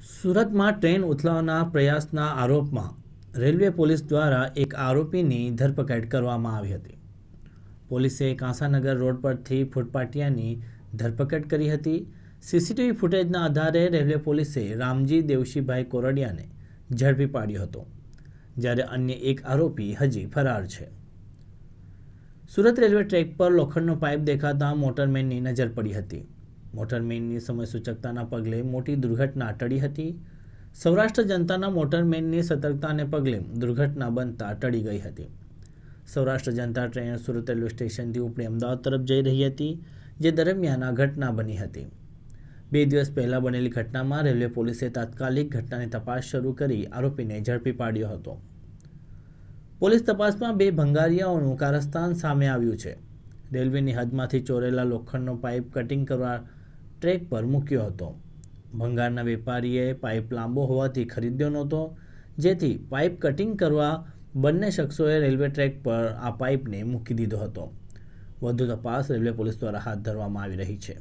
સુરતમાં ટ્રેન ઉથલાવવાના પ્રયાસના આરોપમાં રેલવે પોલીસ દ્વારા એક આરોપીની ધરપકડ કરવામાં આવી હતી. પોલીસે કાંસાનગર રોડ પરથી ફૂટપાટિયાની ધરપકડ કરી હતી. સીસીટીવી ફૂટેજના આધારે રેલવે પોલીસે રામજી દેવશીભાઈ કોરડિયાને ઝડપી પાડ્યો હતો, જ્યારે અન્ય એક આરોપી હજી ફરાર છે. સુરત રેલવે ટ્રેક પર લોખંડનો પાઇપ દેખાતા મોટરમેનની નજર પડી હતી. મોટરમેનની સમયસૂચકતાના પગલે મોટી દુર્ઘટના ટળી હતી. સૌરાષ્ટ્ર જનતાના મોટરમેનની સતર્કતાને પગલે દુર્ઘટના બનતા ટળી ગઈ હતી. સૌરાષ્ટ્ર જનતા ટ્રેન સુરત રેલવે સ્ટેશનથી ઉપડી અમદાવાદ તરફ જઈ રહી હતી, જે દરમિયાન આ ઘટના બની હતી. બે દિવસ પહેલાં બનેલી ઘટનામાં રેલવે પોલીસે તાત્કાલિક ઘટનાની તપાસ શરૂ કરી આરોપીને ઝડપી પાડ્યો હતો. પોલીસ તપાસમાં બે ભંગારિયાઓનું કારસ્તાન સામે આવ્યું છે. રેલવેની હદમાંથી ચોરેલા લોખંડનો પાઇપ કટિંગ કરવા ટ્રેક પર મૂક્યો હતો. ભંગારના વેપારીએ પાઇપ લાંબો હોવાથી ખરીદ્યો નહોતો, જેથી પાઇપ કટિંગ કરવા બંને શખ્સોએ રેલવે ટ્રેક પર આ પાઇપને મૂકી દીધો હતો. વધુ તપાસ રેલવે પોલીસ દ્વારા હાથ ધરવામાં આવી રહી છે.